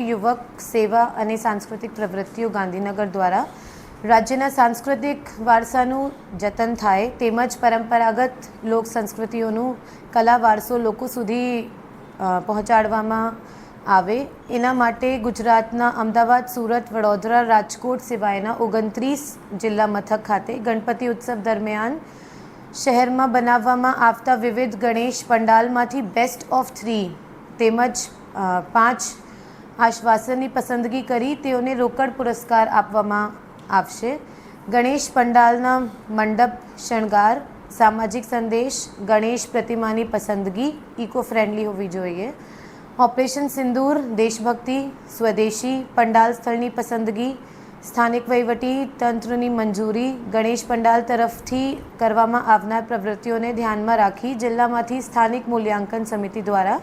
યુવક સેવા અને સાંસ્કૃતિક પ્રવૃત્તિઓ ગાંધીનગર દ્વારા રાજ્યના સાંસ્કૃતિક વારસાનું જતન થાય તેમજ પરંપરાગત લોક સંસ્કૃતિઓનું કલા વારસો લોકો સુધી પહોંચાડવામાં આવે. એના માટે ગુજરાતના અમદાવાદ, સુરત, વડોદરા, રાજકોટ સિવાયના ઓગણત્રીસ જિલ્લા મથક ખાતે ગણપતિ ઉત્સવ દરમિયાન શહેરમાં બનાવવામાં આવતા વિવિધ ગણેશ પંડાલમાંથી બેસ્ટ ઓફ થ્રી તેમજ પાંચ આશ્વાસનની પસંદગી કરી તેઓને રોકડ પુરસ્કાર આપવામાં આવશે. ગણેશ પંડાલના મંડપ, શણગાર, સામાજિક સંદેશ, ગણેશ પ્રતિમાની પસંદગી ઇકો ફ્રેન્ડલી હોવી જોઈએ. ઓપરેશન સિંદૂર, દેશભક્તિ, સ્વદેશી, પંડાલ સ્થળની પસંદગી, સ્થાનિક વહીવટી તંત્રની મંજૂરી, ગણેશ પંડાલ તરફથી કરવામાં આવનાર પ્રવૃત્તિઓને ધ્યાનમાં રાખી જિલ્લામાંથી સ્થાનિક મૂલ્યાંકન સમિતિ દ્વારા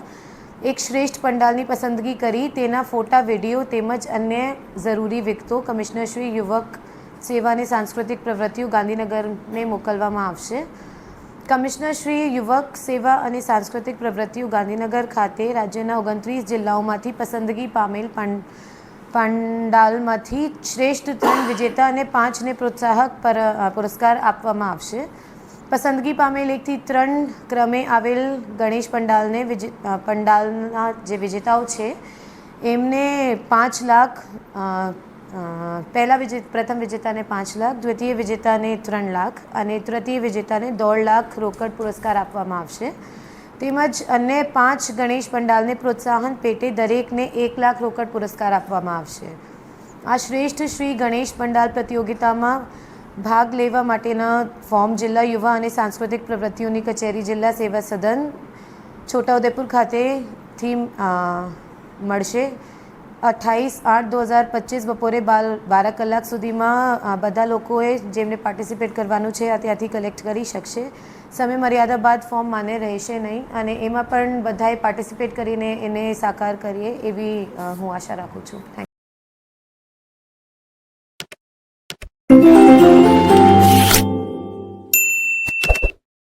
એક શ્રેષ્ઠ પંડાલની પસંદગી કરી. તેના ફોટા, વીડિયો તેમજ અન્ય જરૂરી વિગતો કમિશનર શ્રી યુવક સેવા અને સાંસ્કૃતિક પ્રવૃત્તિઓ ગાંધીનગરને મોકલવામાં આવશે. કમિશનર શ્રી યુવક સેવા અને સાંસ્કૃતિક પ્રવૃત્તિઓ ગાંધીનગર ખાતે રાજ્યના ઓગણત્રીસ જિલ્લાઓમાંથી પસંદગી પામેલ પંડાલમાંથી શ્રેષ્ઠ ત્રણ વિજેતા અને પાંચને પ્રોત્સાહક પર, પુરસ્કાર આપવામાં આવશે. પસંદગી પામેલ એકથી ત્રણ ક્રમે આવેલ ગણેશ પંડાલને વિજે પંડાલના જે વિજેતાઓ છે, એમને પાંચ લાખ પહેલા વિજે, પ્રથમ વિજેતાને પાંચ લાખ, દ્વિતીય વિજેતાને ત્રણ લાખ અને તૃતીય વિજેતાને દોઢ લાખ રોકડ પુરસ્કાર આપવામાં આવશે. તેમજ અન્ય પાંચ ગણેશ પંડાલને પ્રોત્સાહન પેટે દરેકને એક લાખ રોકડ પુરસ્કાર આપવામાં આવશે. આ શ્રેષ્ઠ શ્રી ગણેશ પંડાલ પ્રતિયોગિતામાં ભાગ લેવા માટેના ફોર્મ જિલ્લા યુવા અને સાંસ્કૃતિક પ્રવૃત્તિઓની કચેરી જિલ્લા સેવા સદન છોટાઉદેપુર ખાતેથી મળશે. અઠ્ઠાવીસ આઠ દો હજાર પચીસ બપોરે બાર બાર કલાક સુધીમાં બધા લોકોએ જેમને પાર્ટિસિપેટ કરવાનું છે આ ત્યાંથી કલેક્ટ કરી શકશે. સમય મર્યાદા બાદ ફોર્મ માને રહેશે નહીં અને એમાં પણ બધાએ પાર્ટિસિપેટ કરીને એને સાકાર કરીએ એવી હું આશા રાખું છું. Thank Música